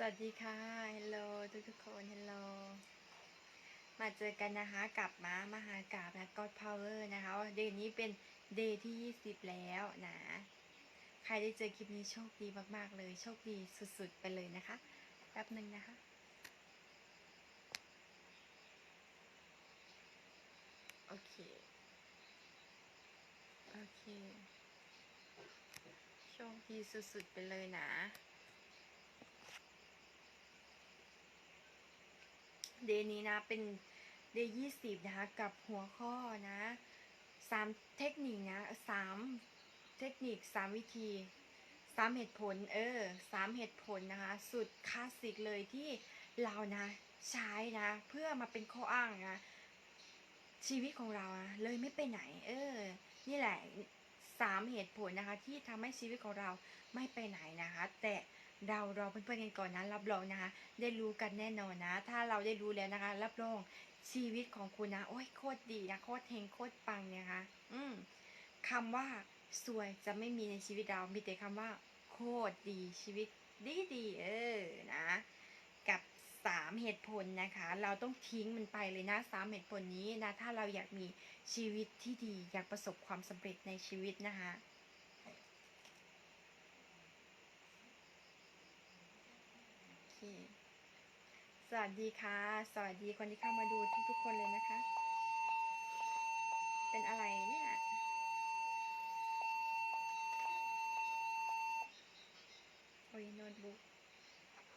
สวัสดีค่ะ ฮัลโหลทุกทุกๆคน ฮัลโหล มาเจอกันนะคะกับม้ามหากาบนะ God Power นะคะเดย์นี้เป็นเดย์ที่ 20 แล้วนะ ใครได้เจอคลิปนี้โชคดีมากๆเลย โชคดีสุดๆไปเลยนะคะ แป๊บหนึ่งนะคะโอเค โอเค โชคดีสุดๆไปเลยนะ เดย์นี้นะเป็นเดย์ยี่สิบนะคะกับหัวข้อนะสามเทคนิคนะสามเทคนิคสามวิธีสามเหตุผลเออสามเหตุผลนะคะ สุดคลาสสิกเลยที่เรานะใช้นะเพื่อมาเป็นข้ออ้างนะชีวิตของเรานะเลยไม่ไปไหน เออ นี่แหละสามเหตุผลนะคะ ที่ทำให้ชีวิตของเราไม่ไปไหนนะคะ แต่ เรารอเพื่อนๆกันก่อนนะรับรองนะคะ ได้รู้กันแน่นอนนะ ถ้าเราได้รู้แล้วนะคะ รับรองชีวิตของคุณนะโอ้ยโคตรดีนะโคตรเฮงโคตรปังเนี่ยนะคะ อืมคำว่าสวยจะไม่มีในชีวิตเรามีแต่คำว่า โคตรดีชีวิตดีดีเออนะกับสามเหตุผลนะคะ เราต้องทิ้งมันไปเลยนะสามเหตุผลนี้นะ ถ้าเราอยากมีชีวิตที่ดีอยากประสบความสำเร็จในชีวิตนะคะ โอ เค สวัสดีค่ะ สวัสดีคนที่เข้ามาดูทุกๆคนเลยนะคะ เป็นอะไรเนี่ยโอ้ยโน้ตบุ๊ก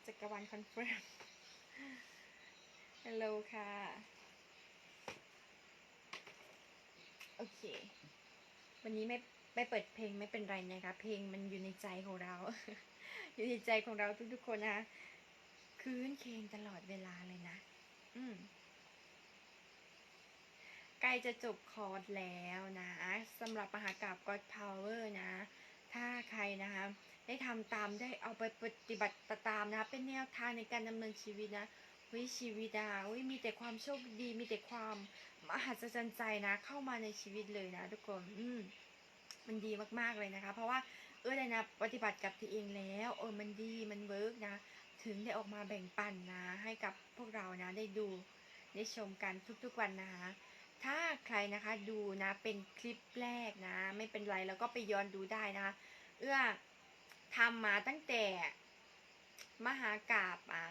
จักรวาลคอนเฟิร์มฮัลโหลค่ะ โอเค วันนี้ไม่ไม่เปิดเพลงไม่เป็นไรนะคะ เพลงมันอยู่ในใจของเรา อยู่ในใจของเราทุกๆคนนะคะ คืนเคงตลอดเวลาเลยนะ อืมใกล้จะจบคอร์สแล้วนะสำหรับมหากราบ God Power นะ ถ้าใครนะคะ ได้ทำตามได้เอาไปปฏิบัติตามนะ เป็นแนวทางในการดำเนินชีวิตนะวิชีวิตอะวิมีแต่ความโชคดี มีแต่ความมหัศจรรย์ใจนะ เข้ามาในชีวิตเลยนะทุกคน อืมมันดีมากๆเลยนะคะ เพราะว่าเออได้นะปฏิบัติกับตัวเองแล้ว เออมันดีมันเวิร์กนะ ถึงได้ออกมาแบ่งปันนะให้กับพวกเรานะได้ดูได้ชมกันทุกๆวันนะคะถ้าใครนะคะดูนะเป็นคลิปแรกนะ ไม่เป็นไรแล้วก็ไปย้อนดูได้นะคะเอื้อทำมาตั้งแต่มหากราบอะ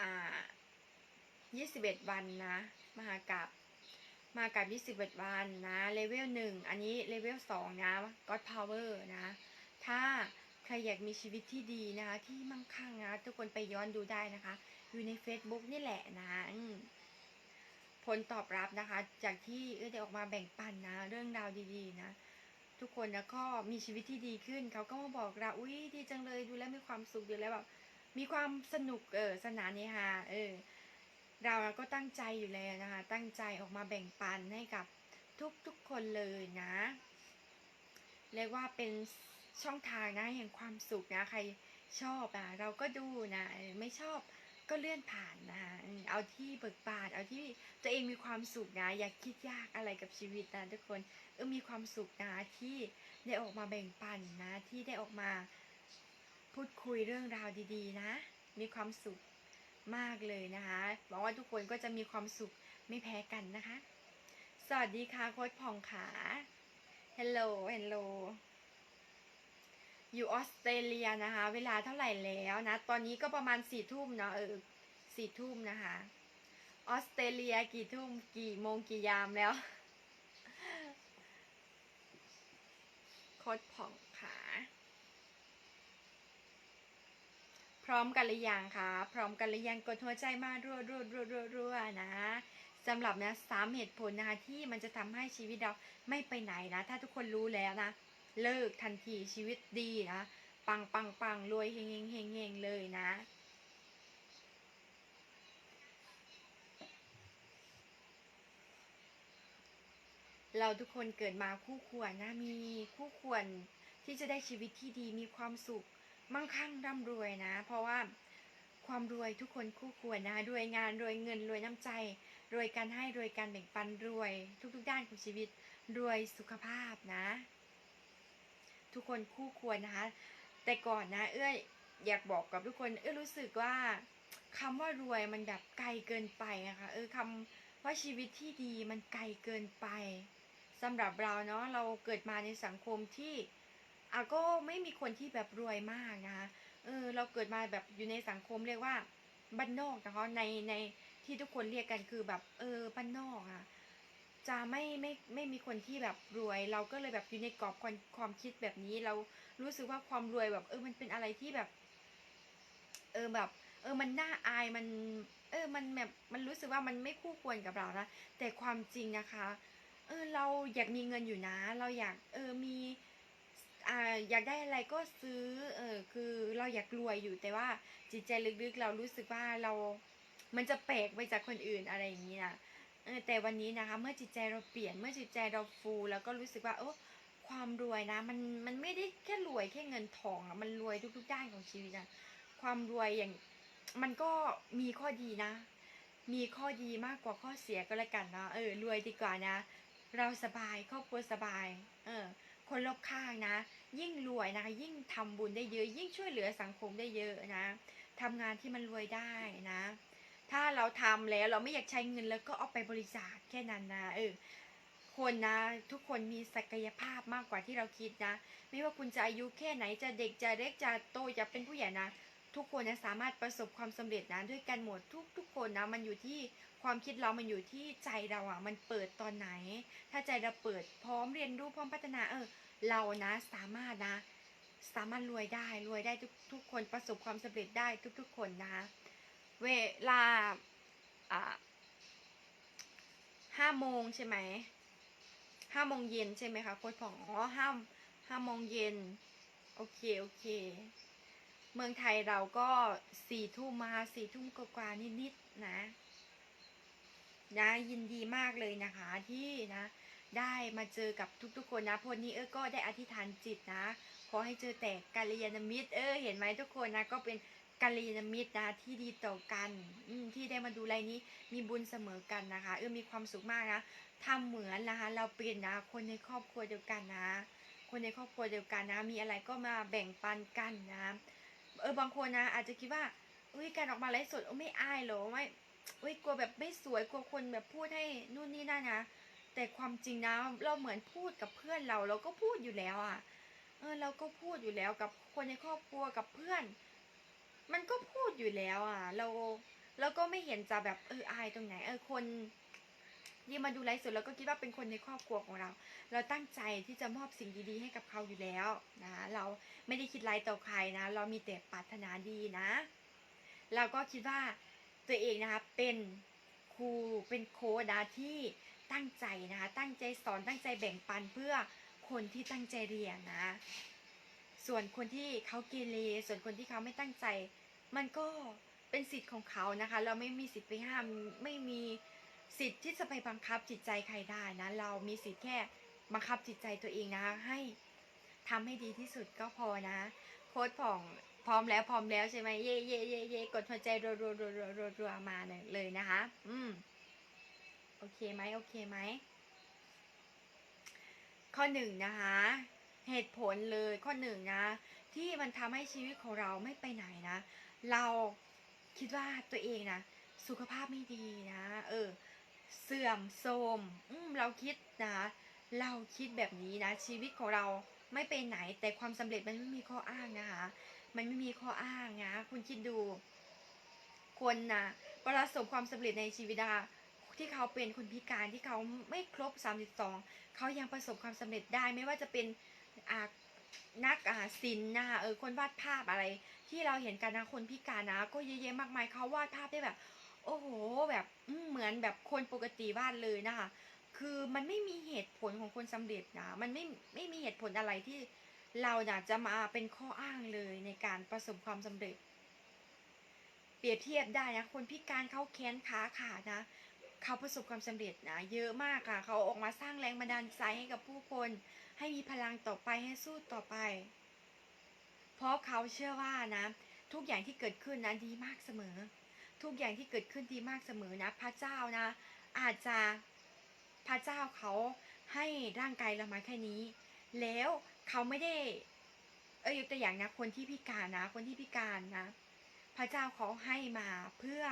อ่ายี่สิบเอ็ดวันนะ มหากราบมหากราบยี่สิบเอ็ดวันนะเลเวลหนึ่งอันนี้เลเวลสองนะ God Power นะ ถ้า ครอยากมีชีวิตที่ดีนะคะ ที่มั่งคั่งนะทุกคนไปย้อนดูได้นะคะ อยู่ใน Facebook นี่แหละนะผลตอบรับนะคะ จากที่เออได้ออกมาแบ่งปันนะ เรื่องราวดีๆ นะ ทุกคนนะก็มีชีวิตที่ดีขึ้น เขาก็มาบอกเราอุ้ยดีจังเลยดูแล้วมีความสุขดูแล้วแบบมีความสนุกเออสนานเนฮาเออ เราก็ตั้งใจอยู่แล้วนะคะ ตั้งใจออกมาแบ่งปันให้กับทุกๆคนเลยนะเรียกว่าเป็น ช่องทางนะแห่งความสุขนะใครชอบอะเราก็ดูนะไม่ชอบก็เลื่อนผ่านนะเอาที่เบิกบานเอาที่ตัวเองมีความสุขนะ อย่าคิดยากอะไรกับชีวิตนะทุกคนเออมีความสุขนะที่ได้ออกมาแบ่งปันนะ ที่ได้ออกมาพูดคุยเรื่องราวดีๆ นะ มีความสุขมากเลยนะคะหวังว่าทุกคนก็จะมีความสุขไม่แพ้กันนะคะ สวัสดีค่ะโค้ชผ่องขาฮัลโหลฮัลโหล อยู่ออสเตรเลียนะคะ เวลาเท่าไหร่แล้วนะ ตอนนี้ก็ประมาณสี่ทุ่มเนาะเออสี่ทุ่มนะคะ ออสเตรเลียกี่ทุ่มกี่โมงกี่ยามแล้วโคตรผ่องขาพร้อมกันหรือยังคะ พร้อมกันหรือยังกดหัวใจมารัวรัวรัวรัวรัวนะสำหรับนะสามเหตุผลนะคะที่มันจะทำให้ชีวิตเราไม่ไปไหนนะ ถ้าทุกคนรู้แล้วนะ เลิกทันทีชีวิตดีนะ ปังปังปังรวยเฮงเฮงเฮงเฮงเลยนะเราทุกคนเกิดมาคู่ควรนะมีคู่ควรที่จะได้ชีวิตที่ดีมีความสุข มั่งคั่งร่ำรวยนะ เพราะว่าความรวยทุกคนคู่ควรนะรวยงานรวยเงินรวยน้ำใจ รวยการให้รวยการแบ่งปันรวย ทุกๆด้านของชีวิต รวยสุขภาพนะ ทุกคนคู่ควรนะคะ แต่ก่อนนะเอ้ยอยากบอกกับทุกคนเอ้ยรู้สึกว่าคำว่ารวยมันแบบไกลเกินไปอะคะเออคำว่าชีวิตที่ดีมันไกลเกินไปสำหรับเราเนาะเราเกิดมาในสังคมที่อะก็ไม่มีคนที่แบบรวยมากนะคะเออเราเกิดมาแบบอยู่ในสังคมเรียกว่าบ้านนอกนะคะในในที่ทุกคนเรียกกันคือแบบเออบ้านนอกอะ จะไม่ไม่ไม่มีคนที่แบบรวย เราก็เลยแบบอยู่ในกรอบความความคิดแบบนี้ เรารู้สึกว่าความรวยแบบ เออมันเป็นอะไรที่แบบ เออแบบ เออมันน่าอายมัน เออมันแบบมันรู้สึกว่ามันไม่คู่ควรกับเรานะแต่ความจริงนะคะ เออเราอยากมีเงินอยู่นะ เราอยากเออมีอ่าอยากได้อะไรก็ซื้อ เออคือเราอยากรวยอยู่แต่ว่าจิตใจลึกๆ เรารู้สึกว่าเรา มันจะแปลกไปจากคนอื่นอะไรอย่างนี้นะ แต่วันนี้นะคะ เมื่อจิตใจเราเปลี่ยนเมื่อจิตใจเราฟูแล้วก็รู้สึกว่าโอ้ความรวยนะ มันมันไม่ได้แค่รวยแค่เงินทองอะมันรวยทุกๆด้านของชีวิตอะความรวยอย่างมันก็มีข้อดีนะ มีข้อดีมากกว่าข้อเสียก็แล้วกันนะเออรวยดีกว่านะ เราสบายครอบครัวสบาย เออ คนรอบข้างนะ ยิ่งรวยนะคะยิ่งทำบุญได้เยอะ ยิ่งช่วยเหลือสังคมได้เยอะนะทำงานที่มันรวยได้นะ ถ้าเราทำแล้วเราไม่อยากใช้เงินแล้วก็เอาไปบริจาคแค่นั้นนะเออคนนะ ทุกคนมีศักยภาพมากกว่าที่เราคิดนะ ไม่ว่าคุณจะอายุแค่ไหนจะเด็กจะเล็กจะโตจะเป็นผู้ใหญ่นะ ทุกคนนะสามารถประสบความสำเร็จนะด้วยกันหมดทุกทุกคนนะ มันอยู่ที่ความคิดเรามันอยู่ที่ใจเราอะ มันเปิดตอนไหน ถ้าใจเราเปิดพร้อมเรียนรู้พร้อมพัฒนาเออ เรานะสามารถนะ สามารถรวยได้รวยได้ทุกทุกคนประสบความสำเร็จได้ทุก ๆ คนนะ เวลาอ่าห้าโมงใช่ไหมห้าโมงเย็นใช่ไหมคะโค้ชผ่องอ๋อห้าห้าโมงเย็นโอเคโอเค เมืองไทยเราก็สี่ทุ่มมาสี่ทุ่มกว่าๆนิดๆนะนะยินดีมากเลยนะคะที่นะ ได้มาเจอกับทุกๆคนนะพนนี้เออก็ได้อธิษฐานจิตนะ ขอให้เจอแต่กัลยาณมิตรเออเห็นไหมทุกคนนะก็เป็น กัลยาณมิตรนะที่ดีต่อกันอืที่ได้มาดูไลน์นี้มีบุญเสมอกันนะคะ เออมีความสุขมากนะทำเหมือนนะคะ เราเป็นนะคนในครอบครัวเดียวกันนะ คนในครอบครัวเดียวกันนะ มีอะไรก็มาแบ่งปันกันนะเออบางคนนะ อาจจะคิดว่าอุ้ยการออกมาไลฟ์สดไม่อายเหรอไม่อุ้ยกลัวแบบไม่สวยกลัวคนแบบพูดให้นู่นนี่นั่นนะแต่ความจริงนะเราเหมือนพูดกับเพื่อนเราเราก็พูดอยู่แล้วอะเออเราก็พูดอยู่แล้วกับคนในครอบครัวกับเพื่อน มันก็พูดอยู่แล้วอะ เราเราก็ไม่เห็นจะแบบเอออายตรงไหน เออคนที่มาดูไลฟ์สดเราก็คิดว่าเป็นคนในครอบครัวของเรา เราตั้งใจที่จะมอบสิ่งดีๆให้กับเขาอยู่แล้วนะเราไม่ได้คิดร้ายต่อใครนะ เรามีแต่ปรารถนาดีนะ เราก็คิดว่าตัวเองนะคะเป็นครูเป็นโค้ดนะที่ตั้งใจนะคะ ตั้งใจสอนตั้งใจแบ่งปันเพื่อคนที่ตั้งใจเรียนนะ ส่วนคนที่เขาเกเรส่วนคนที่เขาไม่ตั้งใจ มันก็เป็นสิทธิ์ของเขานะคะ เราไม่มีสิทธิ์ไปห้ามไม่มีสิทธิ์ที่จะไปบังคับจิตใจใครได้นะ เรามีสิทธิ์แค่บังคับจิตใจตัวเองนะให้ทำให้ดีที่สุดก็พอนะ โค้ดผ่องพร้อมแล้วพร้อมแล้วใช่ไหมเย่เย่เย่เย่กดหัวใจรัวรัวรัวรัวรัวรัวมาเลยเลยนะคะ อืมโอเคไหมโอเคไหมข้อหนึ่งนะคะ เหตุผลเลยข้อหนึ่งนะ ที่มันทำให้ชีวิตของเราไม่ไปไหนนะ เราคิดว่าตัวเองนะสุขภาพไม่ดีนะ เออ เสื่อมโทรมอืมเราคิดนะเราคิดแบบนี้นะ ชีวิตของเราไม่ไปไหน แต่ความสำเร็จมันไม่มีข้ออ้างนะคะ มันไม่มีข้ออ้างนะคุณคิดดู คนนะประสบความสำเร็จในชีวิตอะที่เขาเป็นคนพิการที่เขาไม่ครบ 32 เขายังประสบความสำเร็จได้ไม่ว่าจะเป็นอานักอาศิลป์นะคะเออคนวาดภาพอะไร ที่เราเห็นกันนะคนพิการนะ ก็เยอะแยะมากมายเขาวาดภาพได้แบบ โอ้โหแบบเหมือนแบบคนปกติวาดเลยนะคะ คือมันไม่มีเหตุผลของคนสำเร็จนะมันไม่ไม่มีเหตุผลอะไรที่เราอยากจะมาเป็นข้ออ้างเลยในการประสบความสำเร็จ เปรียบเทียบได้นะคนพิการเขาแขนขาขาดนะเขาประสบความสำเร็จนะเยอะมากค่ะ เขาออกมาสร้างแรงบันดาลใจให้กับผู้คน ให้มีพลังต่อไปให้สู้ต่อไป เพราะเขาเชื่อว่านะ ทุกอย่างที่เกิดขึ้นนะดีมากเสมอ ทุกอย่างที่เกิดขึ้นดีมากเสมอนะ พระเจ้านะ อาจจะพระเจ้าเขาให้ร่างกายเรามาแค่นี้ แล้วเขาไม่ได้เอ้ยยกตัวอย่างนะคนที่พิการนะ คนที่พิการนะ พระเจ้าเขาให้มาเพื่อ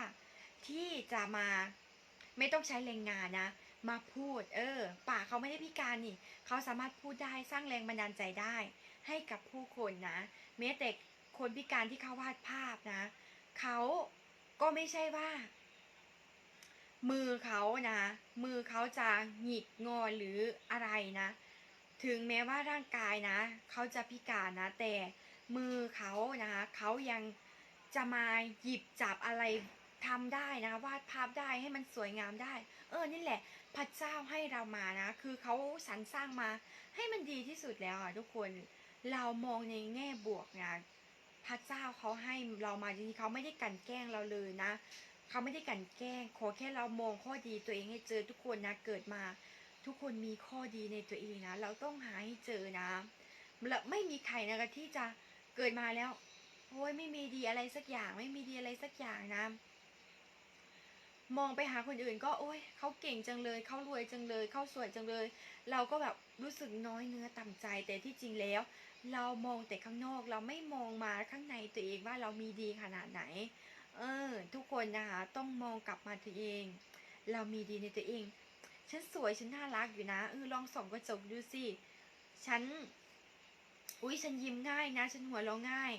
ที่จะมาไม่ต้องใช้แรงงานนะ มาพูด เออปากเขาไม่ได้พิการนี่ เขาสามารถพูดได้สร้างแรงบันดาลใจได้ ให้กับผู้คนนะ แม้แต่คนพิการที่เขาวาดภาพนะเขาก็ไม่ใช่ว่า มือเขานะมือเขาจะหงิกงอหรืออะไรนะ ถึงแม้ว่าร่างกายนะเขาจะพิการนะ แต่มือเขานะคะเขายังจะมาหยิบจับอะไรทำได้นะวาดภาพได้ให้มันสวยงามได้ เออนี่แหละพระเจ้าให้เรามานะ คือเขาสรรสร้างมาให้มันดีที่สุดแล้วอะทุกคน เรามองในแง่บวกนะพระเจ้าเขาให้เรามาจริงๆเขาไม่ได้กันแกล้งเราเลยนะเขาไม่ได้กันแกล้ง ขอแค่เรามองข้อดีตัวเองให้เจอทุกคนนะเกิดมา ทุกคนมีข้อดีในตัวเองนะเราต้องหาให้เจอนะและไม่มีใครนะคะที่จะเกิดมาแล้วโอ้ยไม่มีดีอะไรสักอย่าง ไม่มีดีอะไรสักอย่างนะมองไปหาคนอื่นก็โอ้ยเขาเก่งจังเลยเขารวยจังเลยเขาสวยจังเลย เราก็แบบ รู้สึกน้อยเนื้อต่ำใจแต่ที่จริงแล้ว เรามองแต่ข้างนอกเราไม่มองมาข้างในตัวเองว่าเรามีดีขนาดไหน เออ ทุกคนนะคะต้องมองกลับมาตัวเอง เรามีดีในตัวเอง ฉันสวยฉันน่ารักอยู่นะเออลองส่องกระจกดูสิฉันอุ้ยฉันยิ้มง่ายนะ ฉันหัวเราะง่าย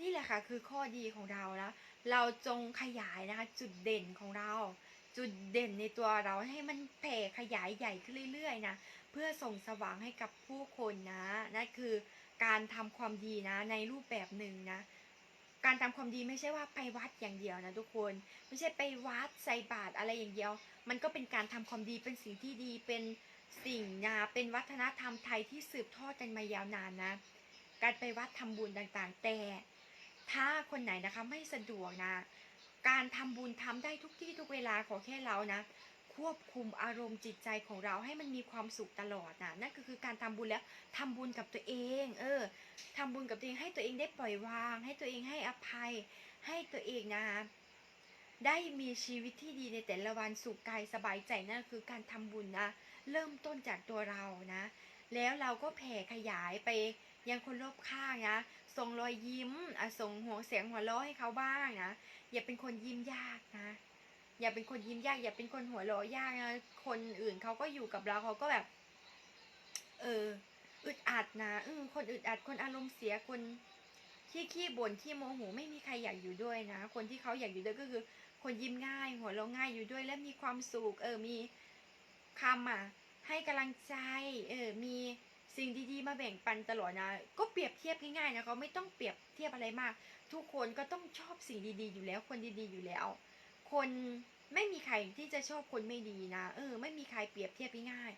นี่แหละค่ะ คือข้อดีของเราแล้ว เราจงขยายนะคะ จุดเด่นของเรา จุดเด่นในตัวเราให้มันแผ่ขยายใหญ่ขึ้นเรื่อยๆนะ พื่อส่งสว่างให้กับผู้คนนะนั่นคือการทำความดีนะในรูปแบบหนึ่งนะ การทำความดีไม่ใช่ว่าไปวัดอย่างเดียวนะทุกคน ไม่ใช่ไปวัดใส่บาตรอะไรอย่างเดียว มันก็เป็นการทำความดีเป็นสิ่งที่ดีเป็นสิ่งนะเป็นวัฒนธรรมไทยที่สืบทอดกันมายาวนานนะ การไปวัดทำบุญต่างๆ แต่ ถ้าคนไหนนะคะไม่สะดวกนะ การทำบุญทำได้ทุกที่ทุกเวลาขอแค่เรานะ ควบคุมอารมณ์จิตใจของเราให้มันมีความสุขตลอดนะนั่นก็คือการทำบุญแล้วทำบุญกับตัวเอง เออทำบุญกับตัวเองให้ตัวเองได้ปล่อยวาง ให้ตัวเองให้อภัย ให้ตัวเองนะได้มีชีวิตที่ดีในแต่ละวันสุขกายสบายใจนั่นคือการทำบุญนะเริ่มต้นจากตัวเรานะ แล้วเราก็แผ่ขยายไปยังคนรอบข้างนะส่งรอยยิ้มอะส่งหัวเสียงหัวเราะให้เขาบ้างนะอย่าเป็นคนยิ้มยากนะ อย่าเป็นคนยิ้มยากอย่าเป็นคนหัวเราะยากนะคนอื่นเขาก็อยู่กับเราเขาก็แบบ เอออึดอัดนะออคนอึดอัดคนอารมณ์เสียคนขี้ขี้บ่นขี้โมโหไม่มีใครอยากอยู่ด้วยนะ คนที่เขาอยากอยู่ด้วยก็คือ คนยิ้มง่าย หัวเราะง่ายอยู่ด้วยและมีความสุขเออมีคำอะ ให้กำลังใจ เออมีสิ่งดีๆมาแบ่งปันตลอดนะ ก็เปรียบเทียบง่ายๆนะเขาไม่ต้องเปรียบเทียบอะไรมาก ทุกคนก็ต้องชอบสิ่งดีๆอยู่แล้ว คนดีๆอยู่แล้ว คนไม่มีใครที่จะชอบคนไม่ดีนะ เออ ไม่มีใครเปรียบเทียบง่าย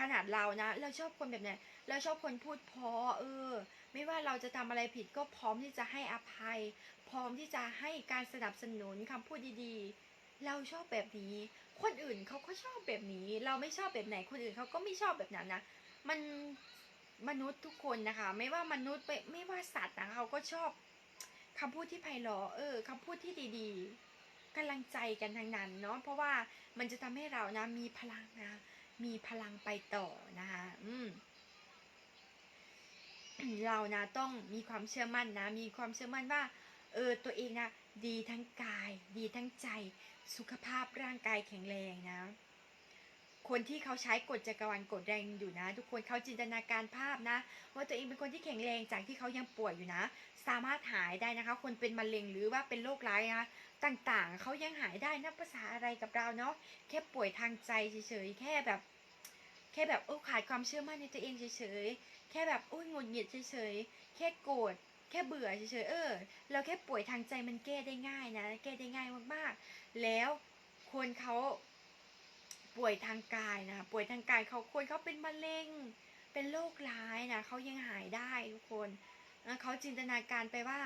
ขนาดเรานะ เราชอบคนแบบไหนเราชอบคนพูดพอ เออ ไม่ว่าเราจะทำอะไรผิดก็พร้อมที่จะให้อภัย พร้อมที่จะให้การสนับสนุนคำพูดดีๆ เราชอบแบบนี้ คนอื่นเขาก็ชอบแบบนี้ เราไม่ชอบแบบไหน คนอื่นเขาก็ไม่ชอบแบบนั้นนะ มันมนุษย์ทุกคนนะคะ ไม่ว่ามนุษย์ไปไม่ว่าสัตว์นะเขาก็ชอบคำพูดที่ไพเราะ เออคำพูดที่ดีๆ กำลังใจกันทั้งนั้นเนาะเพราะว่ามันจะทำให้เรานะมีพลังนะ มีพลังไปต่อนะคะอืมเรานะต้องมีความเชื่อมั่นนะ มีความเชื่อมั่นว่า เออตัวเองนะดีทั้งกาย ดีทั้งใจ สุขภาพร่างกายแข็งแรงนะ คนที่เขาใช้กฎจักรวาลกฎแรงอยู่นะ ทุกคนเขาจินตนาการภาพนะ ว่าตัวเองเป็นคนที่แข็งแรงจากที่เขายังป่วยอยู่นะ สามารถหายได้นะคะ คนเป็นมะเร็งหรือว่าเป็นโรคร้ายนะต่างๆเขายังหายได้นะภาษาอะไรกับเราเนาะแค่ป่วยทางใจเฉยๆแค่แบบแค่แบบโอ้ขาดความเชื่อมั่นในตัวเองเฉยๆ แค่แบบโอ้ยงุดหงิดเฉยๆ แค่โกรธ แค่เบื่อเฉยๆ เออ เราแค่ป่วยทางใจมันแก้ได้ง่ายนะ แก้ได้ง่ายมากๆ แล้วคนเขา ป่วยทางกายนะป่วยทางกายเขาคนเขาเป็นมะเร็ง เป็นโรคร้ายนะเขายังหายได้ทุกคนนะเขาจินตนาการไปว่า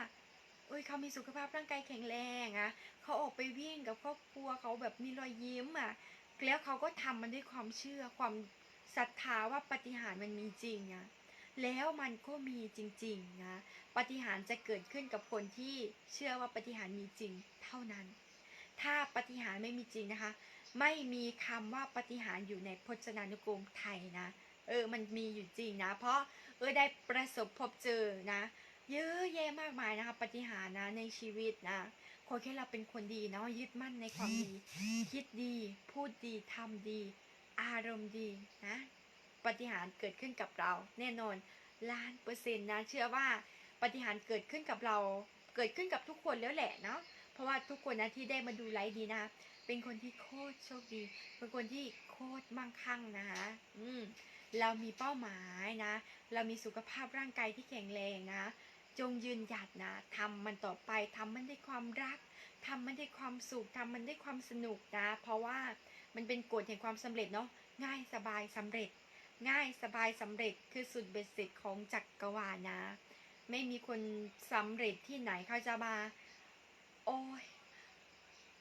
อุ้ยเขามีสุขภาพร่างกายแข็งแรงอะเขาออกไปวิ่งกับครอบครัวเขาแบบมีรอยยิ้มอะแล้วเขาก็ทำมันด้วยความเชื่อความศรัทธาว่าปฏิหารมันมีจริงอะแล้วมันก็มีจริงๆนะปฏิหารจะเกิดขึ้นกับคนที่เชื่อว่าปฏิหารมีจริงเท่านั้น ถ้าปฏิหารไม่มีจริงนะคะ ไม่มีคำว่าปฏิหารอยู่ในพจนานุกรมไทยนะ เออ มันมีอยู่จริงนะ เพราะเออได้ประสบพบเจอนะ เยอะแยะมากมายนะคะปฏิหารนะในชีวิตนะขอแค่เราเป็นคนดีเนาะยึดมั่นในความดี คิดดี พูดดีทำดี อารมณ์ดีนะปฏิหารเกิดขึ้นกับเรา แน่นอนล้านเปอร์เซ็นต์นะ เชื่อว่าปฏิหารเกิดขึ้นกับเรา เกิดขึ้นกับทุกคนแล้วแหละเนาะเพราะว่าทุกคนนะที่ได้มาดูไลฟ์ดีนะ เป็นคนที่โคตรโชคดี เป็นคนที่โคตรมั่งคั่งนะคะอืมเรามีเป้าหมายนะ เรามีสุขภาพร่างกายที่แข็งแรงนะ จงยืนหยัดนะทำมันต่อไปทำมันด้วยความรักทำมันด้วยความสุขทำมันด้วยความสนุกนะ เพราะว่ามันเป็นกฎแห่งความสำเร็จเนาะง่ายสบายสำเร็จ ง่ายสบายสำเร็จคือสุดเบ็ดเสร็จของจักรวาลนะ ไม่มีคนสำเร็จที่ไหนเขาจะมา โอ้ย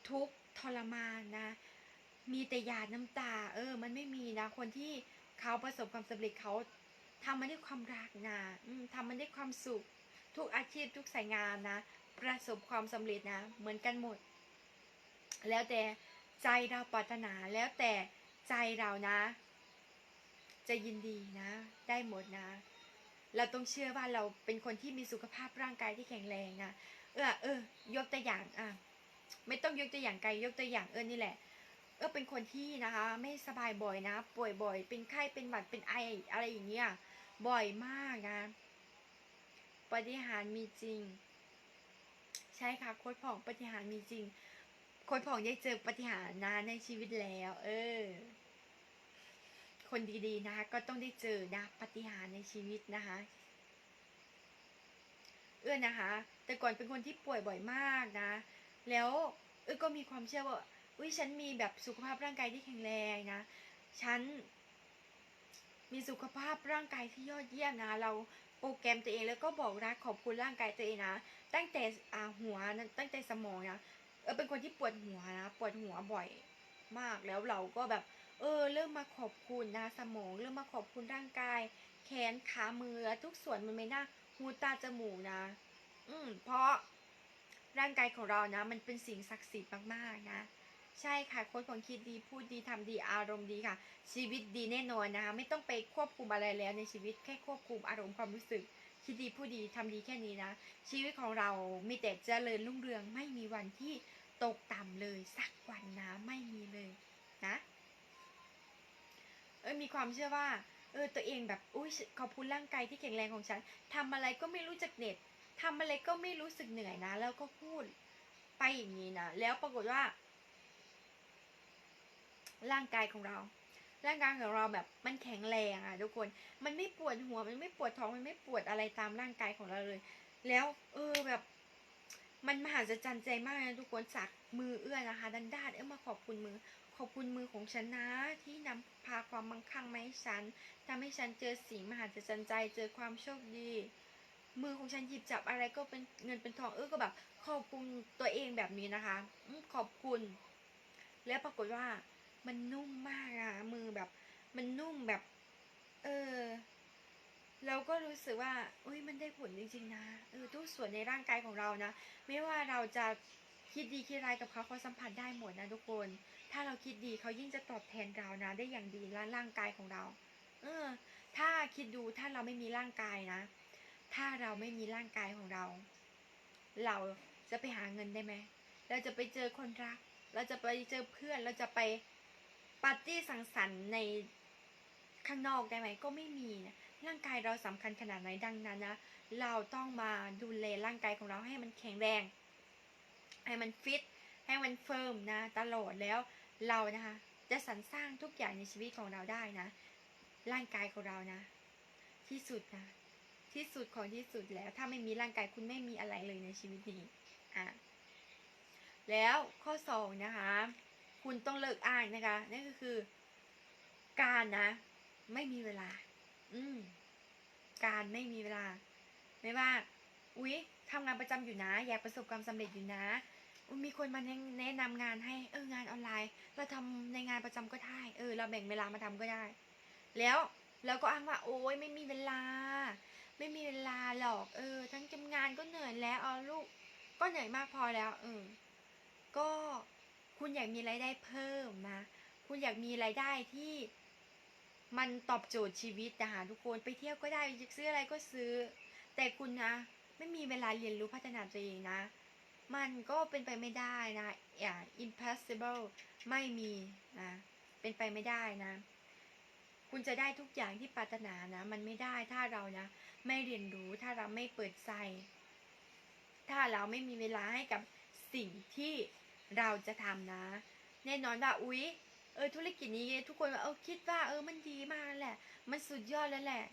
ทุก ทรมานนะ มีแต่หยาดน้ำตา เออ มันไม่มีนะ คนที่เขาประสบความสำเร็จเขาทำมันด้วยความรักนะทำมันด้วยความสุข ทุกอาชีพทุกสายงานนะ ประสบความสำเร็จนะ เหมือนกันหมด แล้วแต่ใจเราปรารถนาแล้วแต่ใจเรานะ จะยินดีนะ ได้หมดนะ เราต้องเชื่อว่าเราเป็นคนที่มีสุขภาพร่างกายที่แข็งแรงนะ เออเออยกตัวอย่างอะ ไม่ต้องยกตัวอย่างไกลยกตัวอย่างเออนี่แหละ เออเป็นคนที่นะคะ ไม่สบายบ่อยนะ ป่วยบ่อย เป็นไข้เป็นหวัดเป็นไออะไรอย่างเงี้ยบ่อยมากนะปฏิหารมีจริง ใช่ค่ะโค้ดผ่องปฏิหารมีจริงโค้ดผ่องได้เจอปฏิหารนะในชีวิตแล้ว เออ คนดีๆนะคะก็ต้องได้เจอนะปฏิหารในชีวิตนะคะเอื้อนะคะ แต่ก่อนเป็นคนที่ป่วยบ่อยมากนะ แล้วเอื้อก็มีความเชื่อว่าอุ้ยฉันมีแบบสุขภาพร่างกายที่แข็งแรงนะ ฉัน มีสุขภาพร่างกายที่ยอดเยี่ยมนะ เราโปรแกรมตัวเองแล้วก็บอกรักขอบคุณร่างกายตัวเองนะ ตั้งแต่อ่าหัวนะตั้งแต่สมองนะเออเป็นคนที่ปวดหัวนะปวดหัวบ่อยมากแล้วเราก็แบบ เออ เริ่มมาขอบคุณนะสมอง เริ่มมาขอบคุณร่างกาย แขนขามือทุกส่วนมันไม่น่าหูตาจมูกนะ อืมเพราะ ร่างกายของเรานะ มันเป็นสิ่งศักดิ์สิทธิ์มากๆนะ ใช่ค่ะโค้ชของคิดดีพูดดีทำดีอารมณ์ดีค่ะ ชีวิตดีแน่นอนนะคะไม่ต้องไปควบคุมอะไรแล้วในชีวิตแค่ควบคุมอารมณ์ความรู้สึกคิดดีพูดดีทำดีแค่นี้นะ ชีวิตของเรามีแต่เจริญรุ่งเรือง ไม่มีวันที่ตกต่ำเลยสักวันนะไม่มีเลยนะเออมีความเชื่อว่าเออตัวเองแบบอุ้ยขอบคุณร่างกายที่แข็งแรงของฉันทำอะไรก็ไม่รู้จักเหน็ด ทำอะไรก็ไม่รู้สึกเหนื่อยนะ แล้วก็พูดไปอย่างนี้นะ แล้วปรากฏว่า ร่างกายของเรา ร่างกายของเราแบบมันแข็งแรงอะทุกคน มันไม่ปวดหัว มันไม่ปวดท้อง มันไม่ปวดอะไรตามร่างกายของเราเลย แล้ว เออแบบ มันมหัศจรรย์ใจมากนะทุกคนจากมือเอื้อนะคะดันด้านเอื้อมาขอบคุณมือขอบคุณมือของฉันนะที่นำพาความมั่งคั่งมาให้ฉันทำให้ฉันเจอสิ่งมหัศจรรย์ใจ เจอความโชคดี มือของฉันหยิบจับอะไรก็เป็นเงินเป็นทองเออก็แบบ ขอบคุณตัวเองแบบนี้นะคะขอบคุณ แล้วปรากฏว่า มันนุ่มมากอะมือแบบ มันนุ่มแบบ เออเราก็รู้สึกว่าอุ้ยมันได้ผลจริงๆนะเออทุกส่วนในร่างกายของเรานะ ไม่ว่าเราจะคิดดีคิดร้ายกับเขาเขาสัมผัสได้หมดนะทุกคน ถ้าเราคิดดีเขายิ่งจะตอบแทนเรานะ ได้อย่างดีและร่างกายของเรา เออ ถ้าคิดดูถ้าเราไม่มีร่างกายนะ ถ้าเราไม่มีร่างกายของเรา เราจะไปหาเงินได้ไหม เราจะไปเจอคนรัก เราจะไปเจอเพื่อน เราจะไปปาร์ตี้สังสรรค์ในข้างนอกได้ไหมก็ไม่มีนะร่างกายเราสำคัญขนาดไหนดังนั้นนะเราต้องมาดูแลร่างกายของเราให้มันแข็งแรง ให้มันฟิตให้มันเฟิร์มนะตลอดแล้วเรานะคะจะสรรสร้างทุกอย่างในชีวิตของเราได้นะ ร่างกายของเรานะ ที่สุดนะ ที่สุดของที่สุดแล้ว ถ้าไม่มีร่างกายคุณไม่มีอะไรเลยในชีวิตนี้อะแล้วข้อสองนะคะ คุณต้องเลิกอ้างนะคะนั่นก็คือ การนะ ไม่มีเวลา อืม การไม่มีเวลา ไม่ว่า อุ๊ยทำงานประจำอยู่นะ อยากประสบความสำเร็จอยู่นะมีคนมาแนะนำงานให้เอองานออนไลน์ เราทำในงานประจำก็ได้เออ เราแบ่งเวลามาทำก็ได้ แล้วเราก็อ้างว่า โอ๊ยไม่มีเวลา ไม่มีเวลาหรอก เออ ทั้งทำงานก็เหนื่อยแล้วเอาลูก ก็เหนื่อยมากพอแล้ว เออ ก็คุณอยากมีรายได้เพิ่มนะ คุณอยากมีรายได้ที่มันตอบโจทย์ชีวิตนะคะทุกคนไปเที่ยวก็ได้ซื้ออะไรก็ซื้อ แต่คุณนะ ไม่มีเวลาเรียนรู้พัฒนาตัวเองนะ มันก็เป็นไปไม่ได้นะ อย่า impossible ไม่มีนะ เป็นไปไม่ได้นะ คุณจะได้ทุกอย่างที่ปรารถนานะ มันไม่ได้ถ้าเรานะ ไม่เรียนรู้ถ้าเราไม่เปิดใจ ถ้าเราไม่มีเวลาให้กับสิ่งที่เราจะทำนะ แน่นอนว่าอุ๊ยเออธุรกิจนี้ทุกคนเออคิดว่าเออมันดีมากแหละ มันสุดยอดแล้วแหละ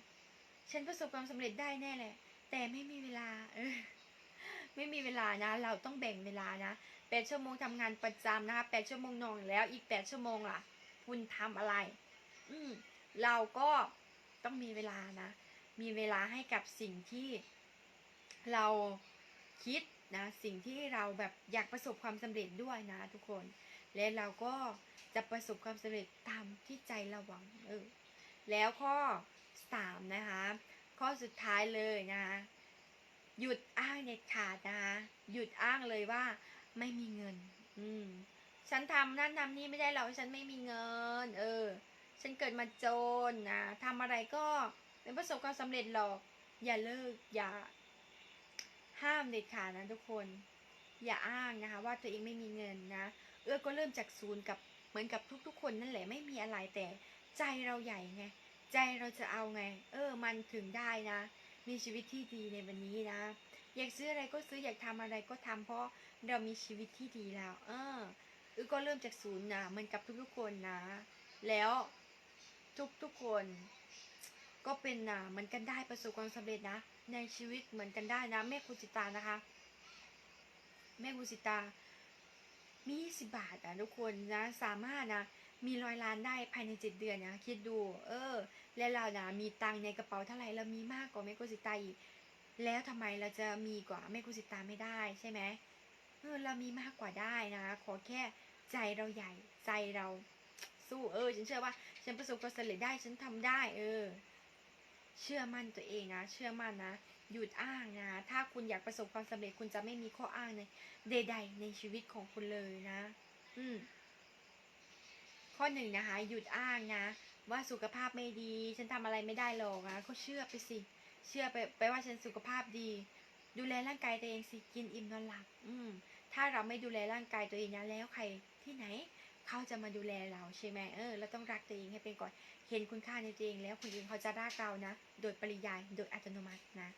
ฉันประสบความสำเร็จได้แน่แหละ แต่ไม่มีเวลา เออ ไม่มีเวลานะ เราต้องแบ่งเวลานะแปดชั่วโมงทำงานประจำนะคะแปดชั่วโมงนอนแล้ว อีกแปดชั่วโมงล่ะ คุณทำอะไร อืม เราก็ต้องมีเวลานะ มีเวลาให้กับสิ่งที่เราคิดนะ สิ่งที่เราแบบอยากประสบความสำเร็จด้วยนะทุกคน และเราก็จะประสบความสำเร็จตามที่ใจเราหวังเออแล้วข้อสามนะคะ ข้อสุดท้ายเลยนะคะหยุดอ้างเด็ดขาดนะคะหยุดอ้างเลยว่าไม่มีเงิน อืม ฉันทำนั่นทำนี่ไม่ได้หรอกฉันไม่มีเงิน เออ ฉันเกิดมาจนนะทำอะไรก็เป็นประสบความสำเร็จหรอก อย่าเลิกอย่าห้ามเด็ดขาดนะทุกคน อย่าอ้างนะคะ ว่าตัวเองไม่มีเงินนะ เออก็เริ่มจากศูนย์กับเหมือนกับทุกๆ คนนั่นแหละไม่มีอะไรแต่ใจเราใหญ่ไงใจเราจะเอาไง เออ มันถึงได้นะ มีชีวิตที่ดีในวันนี้นะ อยากซื้ออะไรก็ซื้ออยากทำอะไรก็ทำเพราะเรามีชีวิตที่ดีแล้ว เออเออก็เริ่มจากศูนย์นะเหมือนกับทุกๆคนนะ แล้ว ทุกๆคน ก็เป็นนะเหมือนกันได้ประสบความสำเร็จนะ ในชีวิตเหมือนกันได้นะ แม่กุจิตานะคะ แม่กุจิตา มี20บาทอะทุกคนนะ สามารถนะ มีร้อยล้านได้ภายใน7เดือนนะคิดดู เออ และเรานะมีตังในกระเป๋าเท่าไหร่เรามีมากกว่าแม่กุจิตาอีกแล้วทำไมเราจะมีกว่าแม่กุจิตาไม่ได้ใช่ไหมเออเรามีมากกว่าได้นะ ขอแค่ใจเราใหญ่ใจเรา สู้เออฉันเชื่อว่า ฉันประสบความสำเร็จได้ฉันทำได้ เออ เชื่อมั่นตัวเองนะเชื่อมั่นนะหยุดอ้างนะถ้าคุณอยากประสบความสำเร็จคุณจะไม่มีข้ออ้างในใด ๆ ในชีวิตของคุณเลยนะ อืมข้อหนึ่งนะคะหยุดอ้างนะว่าสุขภาพไม่ดี ฉันทำอะไรไม่ได้หรอกนะก็เชื่อไปสิ เชื่อไปไปว่าฉันสุขภาพดี ดูแลร่างกายตัวเองสิกินอิ่มนอนหลับ อืม ถ้าเราไม่ดูแลร่างกายตัวเองนะแล้วใครที่ไหน เขาจะมาดูแลเราใช่ไหมเออเราต้องรักตัวเองให้เป็นก่อนเห็นคุณค่าในตัวเองแล้วคนอื่นเขาจะรักเรานะ โดยปริยายโดยอัตโนมัตินะ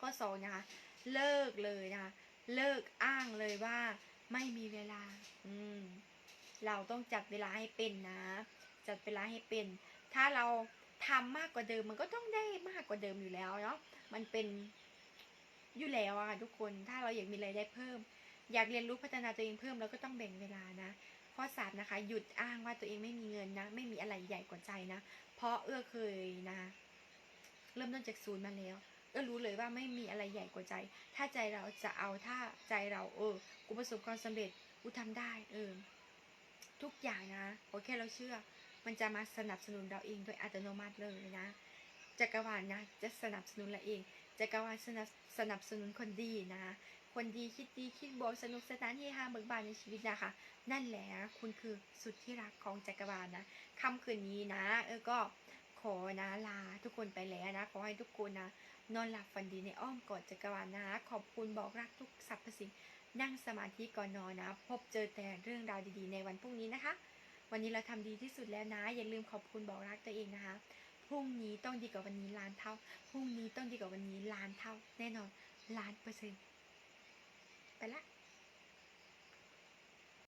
ข้อสองนะคะเลิกเลยนะคะเลิกอ้างเลยว่าไม่มีเวลา อืม เราต้องจัดเวลาให้เป็นนะ จัดเวลาให้เป็น ถ้าเราทำมากกว่าเดิมมันก็ต้องได้มากกว่าเดิมอยู่แล้วเนาะมันเป็นอยู่แล้วอะทุกคน ถ้าเราอยากมีรายได้เพิ่ม อยากเรียนรู้พัฒนาตัวเองเพิ่มเราก็ต้องแบ่งเวลานะ ข้อสามนะคะ หยุดอ้างว่าตัวเองไม่มีเงินนะ ไม่มีอะไรใหญ่กว่าใจนะ เพราะเอื้อเคยนะเริ่มต้นจากศูนย์มาแล้ว เอื้อรู้เลยว่าไม่มีอะไรใหญ่กว่าใจ ถ้าใจเราจะเอาถ้าใจเราเออ กูประสบความสำเร็จ กูทำได้ เออ ทุกอย่างนะโอเคเราเชื่อ มันจะมาสนับสนุนเราเองโดยอัตโนมัติเลยนะจักรวาลนะจะสนับสนุนเราเองจักรวาลสนับสนับสนุนคนดีนะ คนดีคิดดีคิดบวกสนุกสนานเฮฮาเบิกบานในชีวิตนะคะ นั่นแหละคุณคือสุดที่รักของจักรวาลนะค่ำคืนนี้นะ เออก็ขอนะลาทุกคนไปแล้วนะ ขอให้ทุกคนนะ นอนหลับฝันดีในอ้อมกอดจักรวาลนะ ขอบคุณบอกรักทุกสรรพสิ่งนั่งสมาธิก่อนนอนนะ พบเจอแต่เรื่องราวดีๆ ในวันพรุ่งนี้นะคะ วันนี้เราทำดีที่สุดแล้วนะ อย่าลืมขอบคุณบอกรักตัวเองนะคะพรุ่งนี้ต้องดีกว่าวันนี้ล้านเท่าพรุ่งนี้ต้องดีกว่าวันนี้ล้านเท่า แน่นอนล้านเปอร์เซ็นต์ ไปละ